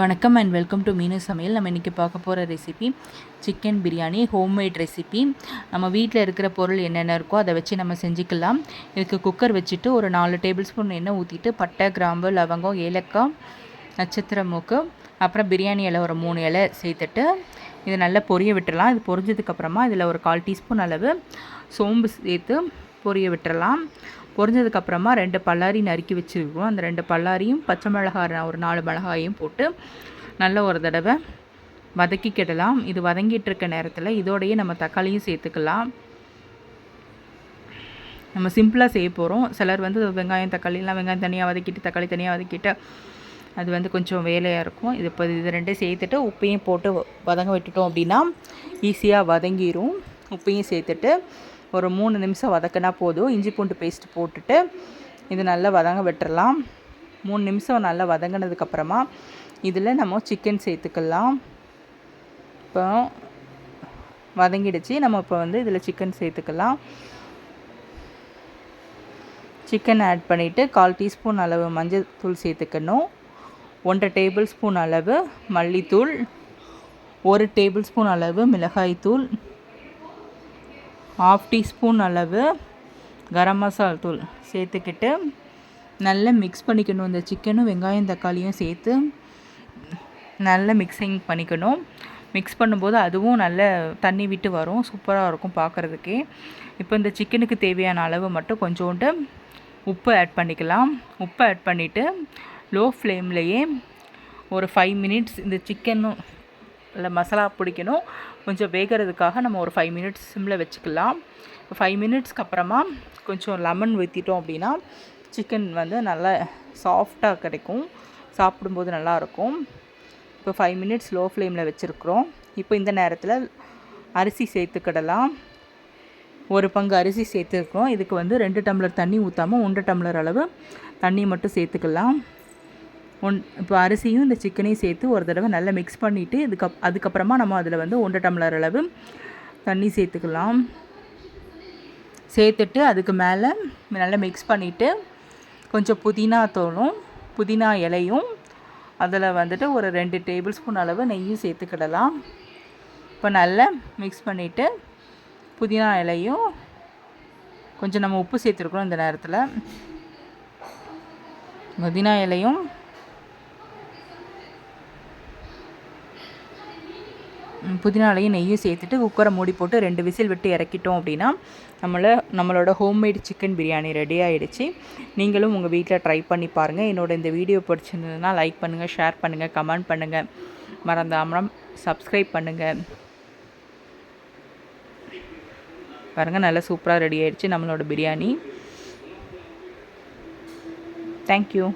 வணக்கம் and welcome to மீனு சமையல். நம்ம இன்றைக்கி பார்க்க போகிற recipe chicken biryani homemade recipe நம்ம வீட்டில் இருக்கிற பொருள் என்னென்ன இருக்கோ அதை வச்சு நம்ம செஞ்சுக்கலாம். இதுக்கு குக்கர் வச்சுட்டு ஒரு நாலு டேபிள் ஸ்பூன் எண்ணெய் ஊற்றிட்டு பட்டை கிராம்பு லவங்கம் ஏலக்காய் நட்சத்திர மூக்கு அப்புறம் பிரியாணி இலை ஒரு மூணு இலை சேர்த்துட்டு இதை நல்லா பொரிய விட்டுடலாம். இது பொரிஞ்சதுக்கப்புறமா இதில் ஒரு கால் டீஸ்பூன் அளவு சோம்பு சேர்த்து பொரிய விட்டுறலாம். பொரிஞ்சதுக்கப்புறமா ரெண்டு பல்லாரி நறுக்கி வச்சுருக்கோம். அந்த ரெண்டு பல்லாரியும் பச்சை மிளகாய் ஒரு நாலு மிளகாயும் போட்டு நல்ல ஒரு தடவை வதக்கிக்கிடலாம். இது வதங்கிட்டு இருக்க நேரத்தில் இதோடையே நம்ம தக்காளியும் சேர்த்துக்கலாம். நம்ம சிம்பிளாக செய்ய போகிறோம் சிலர் வந்து வெங்காயம் தக்காளிலாம் வெங்காயம் தனியாக வதக்கிட்டு தக்காளி தனியாக வதக்கிட்டு அது வந்து கொஞ்சம் வேலையாக இருக்கும். இது இப்போ இது ரெண்டையும் சேர்த்துட்டு உப்பையும் போட்டு வதங்க விட்டுட்டோம் அப்படின்னா ஈஸியாக வதங்கிடும் உப்பையும் சேர்த்துட்டு ஒரு மூணு நிமிஷம் வதக்கினா போதும். இஞ்சி பூண்டு பேஸ்ட் போட்டுட்டு இது நல்லா வதங்க விட்டுறலாம். மூணு நிமிஷம் நல்லா வதங்கினதுக்கப்புறமா இதில் நம்ம சிக்கன் சேர்த்துக்கலாம். இப்போ வதங்கிடுச்சு. நம்ம இப்போ வந்து இதில் சிக்கன் சேர்த்துக்கலாம். சிக்கன் ஆட் பண்ணிவிட்டு கால் டீஸ்பூன் அளவு மஞ்சள் தூள் சேர்த்துக்கணும். ஒன்றரை டேபிள் ஸ்பூன் அளவு மல்லித்தூள். ஒரு டேபிள் ஸ்பூன் அளவு மிளகாய்த்தூள். ஆஃப் டீஸ்பூன் அளவு கரம் மசால் தூள் சேர்த்துக்கிட்டு நல்லா மிக்ஸ் பண்ணிக்கணும். இந்த சிக்கனும் வெங்காயம் தக்காளியும் சேர்த்து நல்லா மிக்சிங் பண்ணிக்கணும். மிக்ஸ் பண்ணும்போது அதுவும் நல்ல தண்ணி விட்டு வரும். சூப்பராக இருக்கும் பார்க்குறதுக்கே இப்போ இந்த சிக்கனுக்கு தேவையான அளவு மட்டும் கொஞ்சோண்டு உப்பு ஆட் பண்ணிக்கலாம். உப்பு ஆட் பண்ணிவிட்டு லோ ஃப்ளேம்லேயே ஒரு ஃபைவ் மினிட்ஸ் இந்த சிக்கனும் இல்லை மசாலா பிடிக்கணும். கொஞ்சம் வேகிறதுக்காக நம்ம ஒரு ஃபைவ் மினிட்ஸ் சிம்மில் வச்சுக்கலாம். ஃபைவ் மினிட்ஸ்க்கு அப்புறமா கொஞ்சம் லெமன் ஊற்றிட்டோம் அப்படின்னா சிக்கன் வந்து நல்லா சாஃப்டாக கிடைக்கும். சாப்பிடும்போது நல்லாயிருக்கும் இப்போ ஃபைவ் மினிட்ஸ் லோ ஃப்ளேமில் வச்சுருக்குறோம். இப்போ இந்த நேரத்தில் அரிசி சேர்த்துக்கிடலாம். ஒரு பங்கு அரிசி சேர்த்துருக்குறோம். இதுக்கு வந்து ரெண்டு டம்ளர் தண்ணி ஊற்றாமல் ஒன்று டம்ளர் அளவு தண்ணி மட்டும் சேர்த்துக்கலாம். ஒன் இப்போ அரிசியும் இந்த சிக்கனையும் சேர்த்து ஒரு தடவை நல்லா மிக்ஸ் பண்ணிவிட்டு இதுக்கப் அதுக்கப்புறமா நம்ம அதில் வந்து ஒன்றரை டம்ளர் அளவு தண்ணி சேர்த்துக்கலாம். சேர்த்துட்டு அதுக்கு மேலே நல்லா மிக்ஸ் பண்ணிவிட்டு கொஞ்சம் புதினா தோலும் புதினா இலையும் அதில் வந்துட்டு ஒரு ரெண்டு டேபிள் ஸ்பூன் அளவு நெய்யும் சேர்த்துக்கிடலாம். இப்போ நல்லா மிக்ஸ் பண்ணிவிட்டு புதினா இலையும் கொஞ்சம் நம்ம உப்பு சேர்த்துருக்குறோம் இந்த நேரத்தில். புதினா இலையும் புதினாலையும் நெய்யும் சேர்த்துட்டு குக்கரை மூடி போட்டு ரெண்டு விசில் விட்டு இறக்கிட்டோம் அப்படின்னா நம்மளை நம்மளோட ஹோம்மேட் சிக்கன் பிரியாணி ரெடி ஆகிடுச்சு நீங்களும் உங்கள் வீட்டில் ட்ரை பண்ணி பாருங்கள் என்னோட இந்த வீடியோ பிடிச்சிருந்ததுன்னா லைக் பண்ணுங்கள் ஷேர் பண்ணுங்கள் கமெண்ட் பண்ணுங்கள் மறந்தாமல் சப்ஸ்கிரைப் பண்ணுங்கள் பாருங்கள் நல்லா சூப்பராக ரெடி ஆகிடுச்சு நம்மளோட பிரியாணி. தேங்க்யூ